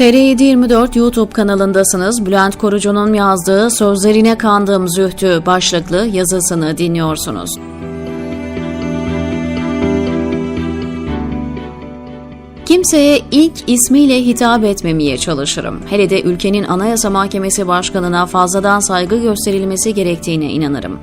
TR724 YouTube kanalındasınız. Bülent Korucu'nun yazdığı Sözlerine Kandım Zühtü başlıklı yazısını dinliyorsunuz. Kimseye ilk ismiyle hitap etmemeye çalışırım. Hele de ülkenin Anayasa Mahkemesi Başkanı'na fazladan saygı gösterilmesi gerektiğine inanırım.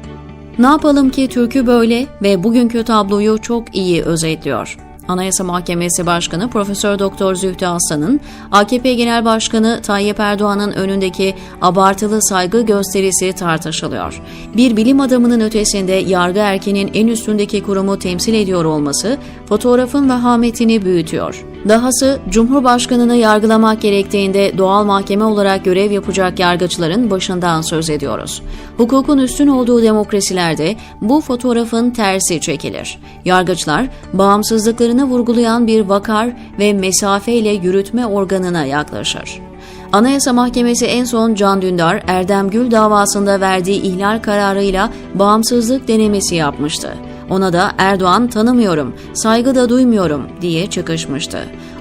Ne yapalım ki türkü böyle ve bugünkü tabloyu çok iyi özetliyor. Anayasa Mahkemesi Başkanı Profesör Doktor Zühtü Aslan'ın AKP Genel Başkanı Tayyip Erdoğan'ın önündeki abartılı saygı gösterisi tartışılıyor. Bir bilim adamının ötesinde yargı erkenin en üstündeki kurumu temsil ediyor olması fotoğrafın vehametini büyütüyor. Dahası Cumhurbaşkanını yargılamak gerektiğinde doğal mahkeme olarak görev yapacak yargıçların başından söz ediyoruz. Hukukun üstün olduğu demokrasilerde bu fotoğrafın tersi çekilir. Yargıçlar bağımsızlıklarını vurgulayan bir vakar ve mesafeyle yürütme organına yaklaşır. Anayasa Mahkemesi en son Can Dündar, Erdem Gül davasında verdiği ihlal kararıyla bağımsızlık denemesi yapmıştı. Ona da Erdoğan tanımıyorum, saygı da duymuyorum diye çıkışmıştı.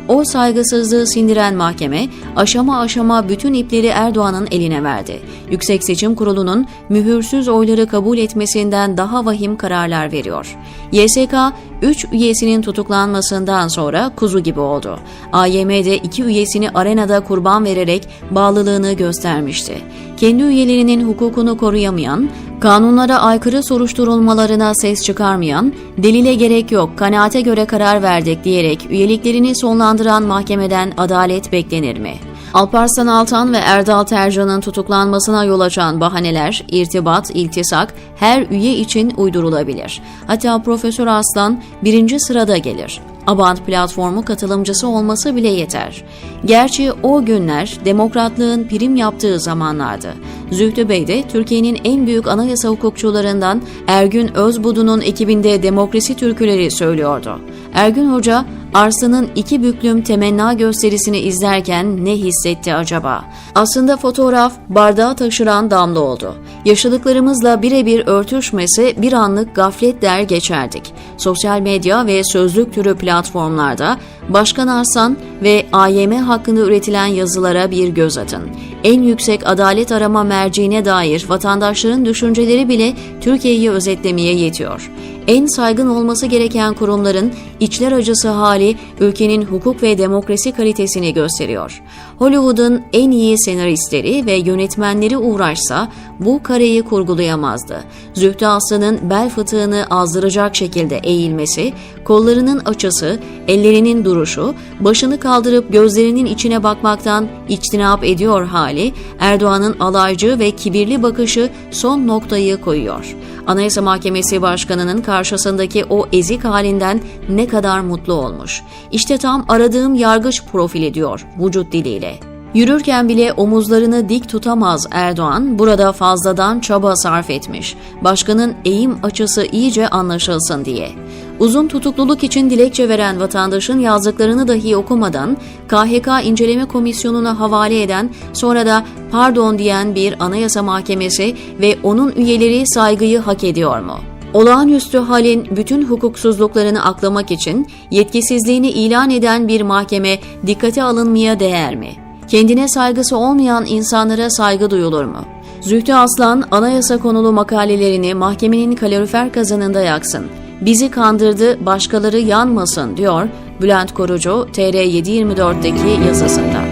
O saygısızlığı sindiren mahkeme aşama aşama bütün ipleri Erdoğan'ın eline verdi. Yüksek Seçim Kurulu'nun mühürsüz oyları kabul etmesinden daha vahim kararlar veriyor. YSK 3 üyesinin tutuklanmasından sonra kuzu gibi oldu. AYM'de 2 üyesini arenada kurban vererek bağlılığını göstermişti. Kendi üyelerinin hukukunu koruyamayan, kanunlara aykırı soruşturulmalarına ses çıkarmayan, delile gerek yok, kanaate göre karar verdik diyerek üyeliklerini sonlandıran mahkemeden adalet beklenir mi? Alparslan Altan ve Erdal Tercan'ın tutuklanmasına yol açan bahaneler, irtibat, iltisak her üye için uydurulabilir. Hatta Profesör Aslan birinci sırada gelir. Abant platformu katılımcısı olması bile yeter. Gerçi o günler demokratlığın prim yaptığı zamanlardı. Zühtü Bey de Türkiye'nin en büyük anayasa hukukçularından Ergün Özbudu'nun ekibinde demokrasi türküleri söylüyordu. Ergün Hoca, Arslan'ın iki büklüm temenna gösterisini izlerken ne hissetti acaba? Aslında fotoğraf bardağı taşıran damla oldu. Yaşadıklarımızla birebir örtüşmesi bir anlık gaflet der geçerdik. Sosyal medya ve sözlük türü platformlarda Başkan Arslan ve AYM hakkında üretilen yazılara bir göz atın. En yüksek adalet arama merciine dair vatandaşların düşünceleri bile Türkiye'yi özetlemeye yetiyor. En saygın olması gereken kurumların içler acısı hali ülkenin hukuk ve demokrasi kalitesini gösteriyor. Hollywood'un en iyi senaristleri ve yönetmenleri uğraşsa bu kareyi kurgulayamazdı. Zühtü Aslan'ın bel fıtığını azdıracak şekilde eğilmesi, kollarının açısı, ellerinin duruşu, başını kaldırıp gözlerinin içine bakmaktan içtinap ediyor hali, Erdoğan'ın alaycı ve kibirli bakışı son noktayı koyuyor. Anayasa Mahkemesi Başkanı'nın karşısındaki o ezik halinden ne kadar mutlu olmuş. İşte tam aradığım yargıç profili diyor vücut diliyle. Yürürken bile omuzlarını dik tutamaz Erdoğan burada fazladan çaba sarf etmiş. Başkanın eğim açısı iyice anlaşılsın diye. Uzun tutukluluk için dilekçe veren vatandaşın yazdıklarını dahi okumadan KHK inceleme komisyonuna havale eden sonra da pardon diyen bir anayasa mahkemesi ve onun üyeleri saygıyı hak ediyor mu? Olağanüstü halin bütün hukuksuzluklarını aklamak için yetkisizliğini ilan eden bir mahkeme dikkate alınmaya değer mi? Kendine saygısı olmayan insanlara saygı duyulur mu? Zühtü Aslan anayasa konulu makalelerini mahkemenin kalorifer kazanında yaksın. Bizi kandırdı, başkaları yanmasın diyor Bülent Korucu TR724'deki yazısında.